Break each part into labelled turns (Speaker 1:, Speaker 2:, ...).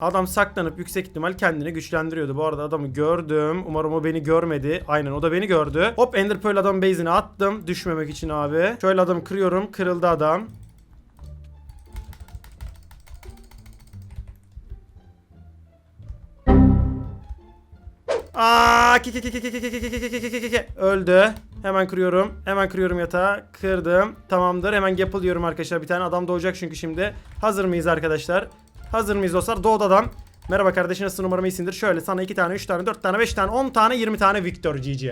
Speaker 1: Adam saklanıp yüksek ihtimal kendini güçlendiriyordu. Bu arada adamı gördüm. Umarım o beni görmedi. Aynen o da beni gördü. Hop Ender adam base'ine attım. Düşmemek için abi. Şöyle adamı kırıyorum. Kırıldı adam. Aa, ki ki ki ki ki ki ki ki ki ki ki ki. Öldü. Hemen kırıyorum. Hemen kırıyorum yatağı. Kırdım. Tamamdır. Hemen gapple diyorum arkadaşlar. Bir tane adam doğacak çünkü şimdi. Hazır mıyız arkadaşlar? Hazır mıyız dostlar? Doğdu adam. Merhaba kardeşim nasılsın umarım iyisindir. Şöyle sana 2 tane, 3 tane, 4 tane, 5 tane, 10 tane, 20 tane Victor GG.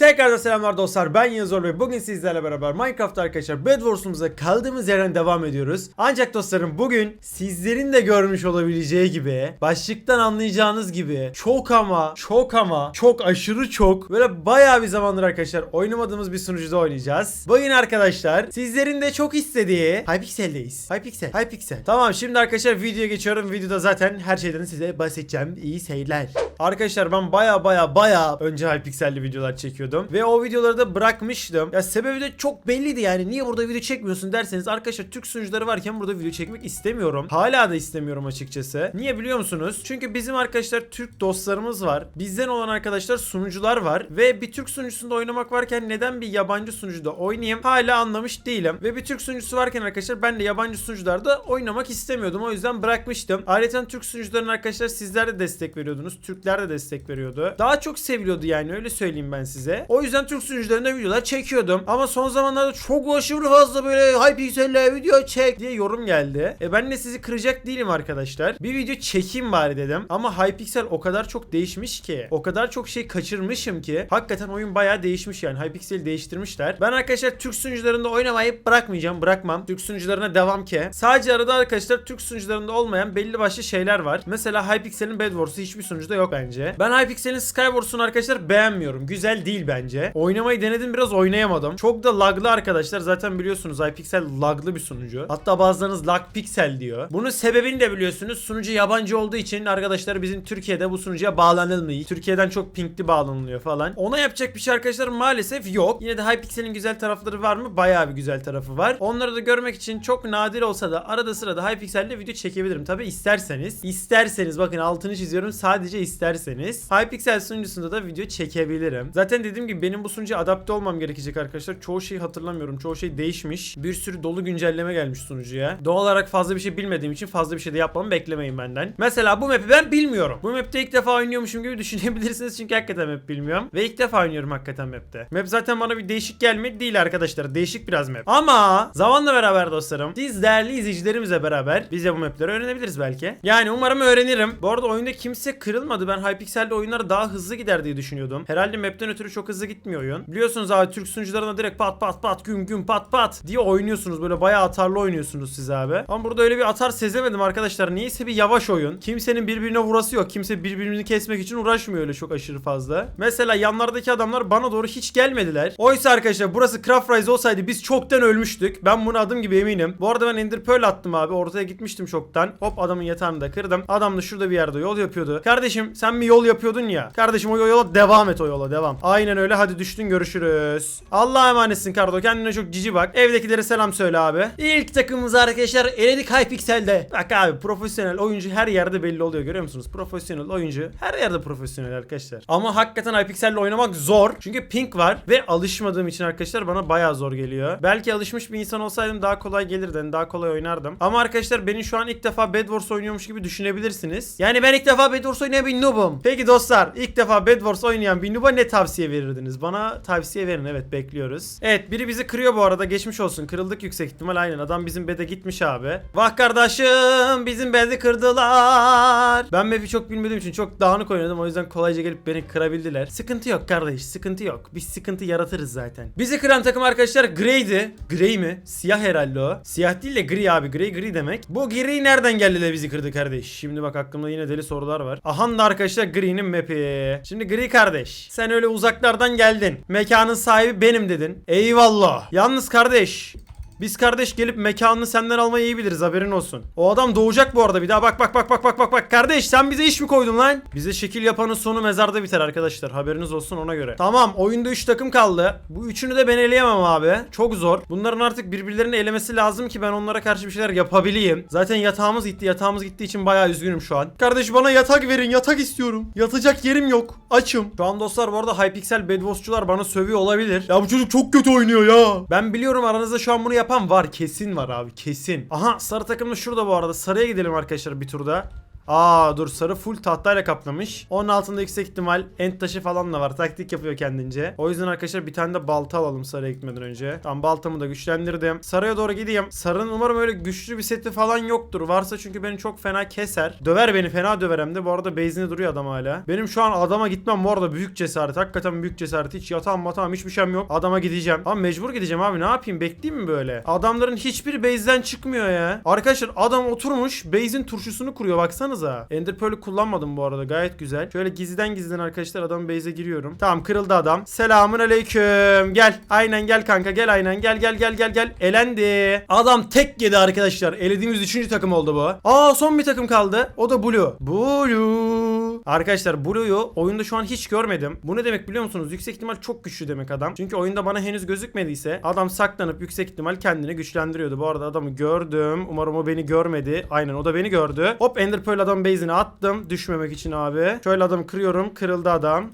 Speaker 1: Tekrardan selamlar dostlar ben Yıldız ve bugün sizlerle beraber Minecraft arkadaşlar Bed Wars'umuza kaldığımız yerden devam ediyoruz. Ancak dostlarım bugün sizlerin de görmüş olabileceği gibi başlıktan anlayacağınız gibi çok ama çok ama çok aşırı çok böyle bayağı bir zamandır arkadaşlar oynamadığımız bir sunucuda oynayacağız. Bugün arkadaşlar sizlerin de çok istediği Hypixel'deyiz. Hypixel, Hypixel. Tamam şimdi arkadaşlar videoya geçiyorum. Videoda zaten her şeyden size bahsedeceğim. İyi seyirler. Arkadaşlar ben baya baya baya önce Hypixel'li videolar çekiyordum. Ve o videoları da bırakmıştım. Ya sebebi de çok belliydi yani. Niye burada video çekmiyorsun derseniz arkadaşlar Türk sunucuları varken burada video çekmek istemiyorum. Hala da istemiyorum açıkçası. Niye biliyor musunuz? Çünkü bizim arkadaşlar Türk dostlarımız var. Bizden olan arkadaşlar sunucular var. Ve bir Türk sunucusunda oynamak varken neden bir yabancı sunucuda oynayayım? Hala anlamış değilim. Ve bir Türk sunucusu varken arkadaşlar ben de yabancı sunucularda oynamak istemiyordum. O yüzden bırakmıştım. Ayrıca Türk sunucularına arkadaşlar sizler de destek veriyordunuz. Türkler de destek veriyordu. Daha çok seviliyordu yani öyle söyleyeyim ben size. O yüzden Türk sunucularında videolar çekiyordum. Ama son zamanlarda çok aşırı fazla böyle Hypixel'le video çek diye yorum geldi. E ben de sizi kıracak değilim arkadaşlar. Bir video çekeyim bari dedim. Ama Hypixel o kadar çok değişmiş ki. O kadar çok şey kaçırmışım ki. Hakikaten oyun bayağı değişmiş yani. Hypixel'i değiştirmişler. Ben arkadaşlar Türk sunucularında oynamayı bırakmayacağım. Bırakmam. Türk sunucularına devam ki. Sadece arada arkadaşlar Türk sunucularında olmayan belli başlı şeyler var. Mesela Hypixel'in Bed Wars'u hiçbir sunucuda yok bence. Ben Hypixel'in Skywars'unu arkadaşlar beğenmiyorum. Güzel değil bence. Oynamayı denedim biraz oynayamadım. Çok da laglı arkadaşlar. Zaten biliyorsunuz Hypixel laglı bir sunucu. Hatta bazılarınız lag pixel diyor. Bunun sebebini de biliyorsunuz. Sunucu yabancı olduğu için arkadaşlar bizim Türkiye'de bu sunucuya bağlanılmıyor. Türkiye'den çok pinkli bağlanılıyor falan. Ona yapacak bir şey arkadaşlar maalesef yok. Yine de Hypixel'in güzel tarafları var mı? Bayağı bir güzel tarafı var. Onları da görmek için çok nadir olsa da arada sırada Hypixel'de video çekebilirim. Tabi isterseniz. İsterseniz bakın altını çiziyorum. Sadece isterseniz. Hypixel sunucusunda da video çekebilirim. Zaten dediğim gibi benim bu sunucuya adapte olmam gerekecek arkadaşlar. Çoğu şeyi hatırlamıyorum. Çoğu şey değişmiş. Bir sürü dolu güncelleme gelmiş sunucuya. Doğal olarak fazla bir şey bilmediğim için fazla bir şey de yapmamı beklemeyin benden. Mesela bu map'i ben bilmiyorum. Bu map'te ilk defa oynuyormuşum gibi düşünebilirsiniz çünkü hakikaten map bilmiyorum. Ve ilk defa oynuyorum hakikaten map'te. Map zaten bana bir değişik gelmedi değil arkadaşlar. Değişik biraz map. Ama zamanla beraber dostlarım siz değerli izleyicilerimizle beraber biz de bu map'leri öğrenebiliriz belki. Yani umarım öğrenirim. Bu arada oyunda kimse kırılmadı. Ben Hypixel'de oyunlar daha hızlı gider diye düşünüyordum. Herhalde map'ten ötürü çok hızlı gitmiyor oyun. Biliyorsunuz abi Türk sunucularına direkt pat pat pat güm güm pat pat diye oynuyorsunuz. Böyle bayağı atarlı oynuyorsunuz siz abi. Ama burada öyle bir atar sezemedim arkadaşlar. Niyeyse bir yavaş oyun. Kimsenin birbirine vurası yok. Kimse birbirini kesmek için uğraşmıyor öyle çok aşırı fazla. Mesela yanlardaki adamlar bana doğru hiç gelmediler. Oysa arkadaşlar burası Craft Rise olsaydı biz çoktan ölmüştük. Ben bunu adım gibi eminim. Bu arada ben Ender Pearl attım abi. Ortaya gitmiştim çoktan. Hop adamın yatağını da kırdım. Adam da şurada bir yerde yol yapıyordu. Kardeşim sen bir yol yapıyordun ya. Kardeşim o yola devam et o yola devam. Aynen öyle. Hadi düştün görüşürüz. Allah'a emanetsin Kardo. Kendine çok cici bak. Evdekilere selam söyle abi. İlk takımımız arkadaşlar eledik Hypixel'de. Bak abi profesyonel oyuncu her yerde belli oluyor görüyor musunuz? Profesyonel oyuncu her yerde profesyonel arkadaşlar. Ama hakikaten Hypixel'le oynamak zor. Çünkü pink var ve alışmadığım için arkadaşlar bana bayağı zor geliyor. Belki alışmış bir insan olsaydım daha kolay gelirdi. Yani daha kolay oynardım. Ama arkadaşlar beni şu an ilk defa Bed Wars oynuyormuş gibi düşünebilirsiniz. Yani ben ilk defa Bed Wars oynayan bir noobum. Peki dostlar ilk defa Bed Wars oynayan bir noob'a ne tavsiye verirdiniz? Bana tavsiye verin evet bekliyoruz. Evet biri bizi kırıyor bu arada geçmiş olsun. Kırıldık yüksek ihtimal aynen. Adam bizim bed'e gitmiş abi. Vah kardeşim bizim bed'i kırdılar. Ben map'i çok bilmediğim için çok dağınık oynadım. O yüzden kolayca gelip beni kırabildiler. Sıkıntı yok kardeş sıkıntı yok. Biz sıkıntı yaratırız zaten. Bizi kıran takım arkadaşlar Grey'di. Grey mi? Siyah herhalde o. Siyah değil de gri abi. Grey gri demek. Bu gri nereden geldi de bizi kırdı kardeş? Şimdi bak aklımda yine deli sorular var. Ahan da arkadaşlar Gri'nin map'i. Şimdi Gri kardeş. Sen öyle uzaklardan geldin. Mekanın sahibi benim dedin. Eyvallah. Yalnız kardeş. Biz kardeş gelip mekanını senden almayı iyi biliriz haberin olsun. O adam doğacak bu arada bir daha bak bak bak bak bak bak bak. Kardeş sen bize iş mi koydun lan? Bize şekil yapanın sonu mezarda biter arkadaşlar haberiniz olsun ona göre. Tamam oyunda 3 takım kaldı. Bu üçünü de ben eleyemem abi. Çok zor. Bunların artık birbirlerini elemesi lazım ki ben onlara karşı bir şeyler yapabileyim. Zaten yatağımız gitti. Yatağımız gittiği için bayağı üzgünüm şu an. Kardeş bana yatak verin. Yatak istiyorum. Yatacak yerim yok. Açım. Şu an dostlar bu arada Hypixel Bedwars'çular bana sövüyor olabilir. Ya bu çocuk çok kötü oynuyor ya. Ben biliyorum aranızda şu an bunu yapan var. Kesin var abi. Kesin. Aha sarı takım da şurada bu arada. Sarıya gidelim arkadaşlar bir turda. Aa dur sarı full tahtayla kaplamış. Onun altında yüksek ihtimal end taşı falan da var. Taktik yapıyor kendince. O yüzden arkadaşlar bir tane de balta alalım sarıya gitmeden önce. Tamam baltamı da güçlendirdim. Sarıya doğru gideyim. Sarının umarım öyle güçlü bir seti falan yoktur. Varsa çünkü beni çok fena keser. Döver beni fena döver hem de. Bu arada base'inde duruyor adam hala. Benim şu an adama gitmem bu arada büyük cesaret. Hakikaten büyük cesaret. Hiç yatağım matağım hiçbir şeyim yok. Adama gideceğim. Ama mecbur gideceğim abi ne yapayım bekleyeyim mi böyle? Adamların hiçbir base'den çıkmıyor ya. Arkadaşlar adam oturmuş base'in turşusunu kuruyor baksanıza. Ender Pearl'ü kullanmadım bu arada gayet güzel. Şöyle gizliden gizliden arkadaşlar adam base'e giriyorum. Tamam kırıldı adam. Selamun aleyküm. Gel. Aynen gel kanka gel aynen. Gel gel gel gel gel. Elendi. Adam tek yedi arkadaşlar. Elediğimiz üçüncü takım oldu bu. Aa son bir takım kaldı. O da Blue. Blue. Arkadaşlar Blue'yu oyunda şu an hiç görmedim. Bu ne demek biliyor musunuz? Yüksek ihtimal çok güçlü demek adam. Çünkü oyunda bana henüz gözükmediyse adam saklanıp yüksek ihtimal kendini güçlendiriyordu. Bu arada adamı gördüm. Umarım o beni görmedi. Aynen o da beni gördü. Hop Ender Pearl adam base'ine attım. Düşmemek için abi. Şöyle adamı kırıyorum. Kırıldı adam.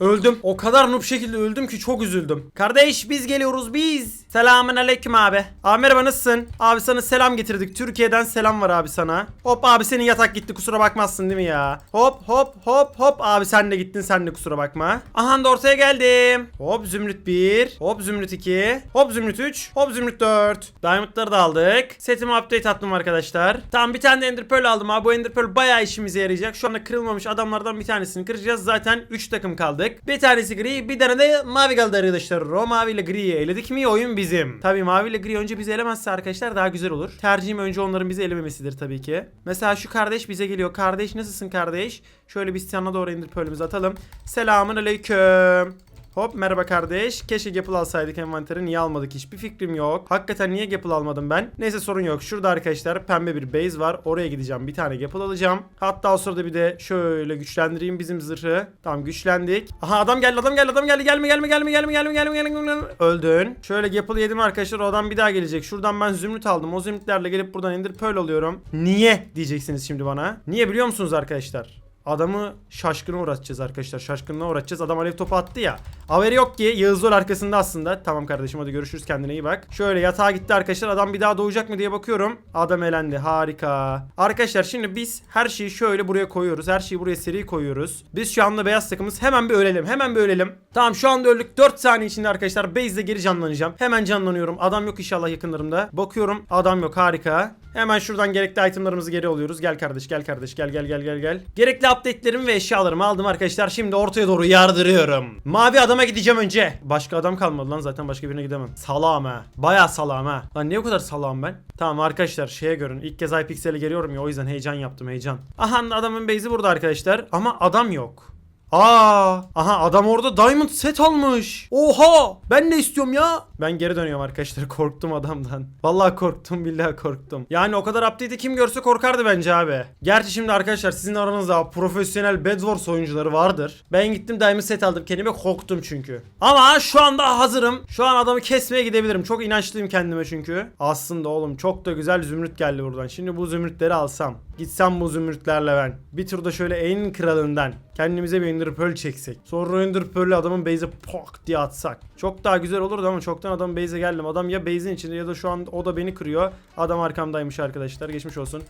Speaker 1: Öldüm. O kadar noob şekilde öldüm ki çok üzüldüm. Kardeş biz geliyoruz biz. Selamün aleyküm abi. Abi merhaba nasılsın? Abi sana selam getirdik. Türkiye'den selam var abi sana. Hop abi senin yatak gitti kusura bakmazsın değil mi ya? Hop hop hop hop abi sen de gittin sen de kusura bakma. Aha da ortaya geldim. Hop zümrüt 1. Hop zümrüt 2. Hop zümrüt 3. Hop zümrüt 4. Diamondları da aldık. Setime update attım arkadaşlar. Tamam bir tane de ender pearl aldım abi. Bu ender pearl bayağı işimize yarayacak. Şu anda kırılmamış adamlardan bir tanesini kıracağız. Zaten 3 takım kaldık. Bir tanesi gri, bir tane de mavi kaldı arkadaşlar. O mavi ile griyi eledik mi oyun bizim. Tabii mavi ile gri önce bizi elemezse arkadaşlar daha güzel olur. Tercihim önce onların bizi elememesidir tabii ki. Mesela şu kardeş bize geliyor. Kardeş nasılsın kardeş? Şöyle biz sana doğru indir pearl'ümüzü atalım. Selamun aleyküm. Hop merhaba kardeş. Keşke Gapple alsaydık envanteri. Niye almadık hiçbir fikrim yok. Hakikaten niye Gapple almadım ben? Neyse sorun yok. Şurada arkadaşlar pembe bir base var. Oraya gideceğim. Bir tane Gapple alacağım. Hatta o sırada bir de şöyle güçlendireyim bizim zırhı. Tamam güçlendik. Aha adam geldi adam geldi adam geldi. Gelme gelme gelme gelme gelme gelme gelme gelme. Öldün. Şöyle Gapple yedim arkadaşlar. O adam bir daha gelecek. Şuradan ben zümrüt aldım. O zümrütlerle gelip buradan indir pearl alıyorum. Niye diyeceksiniz şimdi bana. Niye biliyor musunuz arkadaşlar? Adamı şaşkına uğratacağız arkadaşlar. Şaşkınlığa uğratacağız. Adam alev topu attı ya. Haberi yok ki Yağız Zor arkasında aslında. Tamam kardeşim hadi görüşürüz kendine iyi bak. Şöyle yatağa gitti arkadaşlar. Adam bir daha doğacak mı diye bakıyorum. Adam elendi. Harika. Arkadaşlar şimdi biz her şeyi şöyle buraya koyuyoruz. Her şeyi buraya seri koyuyoruz. Biz şu anda beyaz takımız. Hemen bir ölelim. Hemen bir ölelim. Tamam şu anda öldük. 4 saniye içinde arkadaşlar base'de geri canlanacağım. Hemen canlanıyorum. Adam yok inşallah yakınlarımda. Bakıyorum. Adam yok. Harika. Hemen şuradan gerekli itemlarımızı geri alıyoruz. Gel kardeş gel kardeş gel gel gel gel gel. Gerekli update'lerimi ve eşyalarımı aldım arkadaşlar. Şimdi ortaya doğru yardırıyorum. Mavi adama gideceğim önce. Başka adam kalmadı lan zaten başka birine gidemem. Salam ha. Baya salam ha. Lan niye o kadar salam ben? Tamam arkadaşlar şeye görün. İlk kez iPixel'e geliyorum ya o yüzden heyecan yaptım heyecan. Aha adamın base'i burada arkadaşlar. Ama adam yok. Aa, aha adam orada diamond set almış. Oha, ben de istiyorum ya. Ben geri dönüyorum arkadaşlar. Korktum adamdan. Vallahi korktum, billahi korktum. Yani o kadar update'i kim görse korkardı bence abi. Gerçi şimdi arkadaşlar sizin aranızda profesyonel Bed Wars oyuncuları vardır. Ben gittim diamond set aldım. Kendime korktum çünkü. Ama şu anda hazırım. Şu an adamı kesmeye gidebilirim. Çok inançlıyım kendime çünkü. Aslında oğlum çok da güzel zümrüt geldi buradan. Şimdi bu zümrütleri alsam. Gitsem bu zümrütlerle ben. Bir turda şöyle en kralından kendimize bir Ender Pearl çeksek. Sonra Ender Pearl'ü adamın base'e pok diye atsak. Çok daha güzel olurdu ama çoktan adamın base'e geldim. Adam ya base'in içinde ya da şu an o da beni kırıyor. Adam arkamdaymış arkadaşlar. Geçmiş olsun.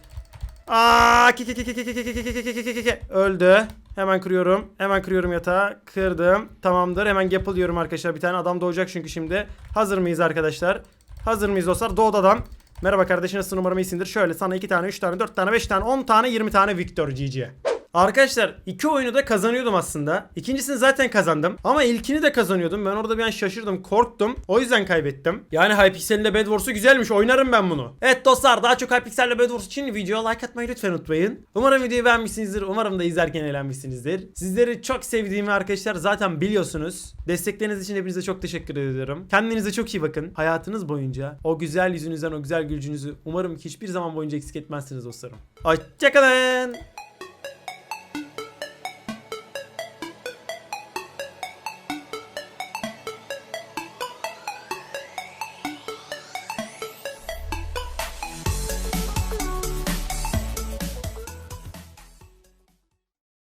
Speaker 1: Aa, ki ki ki ki ki ki ki ki ki ki ki ki. Öldü. Hemen kırıyorum. Hemen kırıyorum yatağı. Kırdım. Tamamdır. Hemen Gapple diyorum arkadaşlar. Bir tane adam doğacak çünkü şimdi. Hazır mıyız arkadaşlar? Hazır mıyız dostlar? Doğdu adam. Merhaba kardeşim nasılsın umarım iyisindir. Şöyle sana 2 tane, 3 tane, 4 tane, 5 tane, 10 tane, 20 tane Victor GG. Arkadaşlar iki oyunu da kazanıyordum aslında. İkincisini zaten kazandım. Ama ilkini de kazanıyordum. Ben orada bir an şaşırdım, korktum. O yüzden kaybettim. Yani Hypixel ile Bed Wars'u güzelmiş. Oynarım ben bunu. Evet dostlar daha çok Hypixel ile Bed Wars için videoya like atmayı lütfen unutmayın. Umarım videoyu beğenmişsinizdir. Umarım da izlerken eğlenmişsinizdir. Sizleri çok sevdiğimi arkadaşlar zaten biliyorsunuz. Destekleriniz için hepinize çok teşekkür ediyorum. Kendinize çok iyi bakın. Hayatınız boyunca o güzel yüzünüzden, o güzel gülcünüzü umarım ki hiçbir zaman boyunca eksik etmezsiniz dostlarım. Hoşçakalın.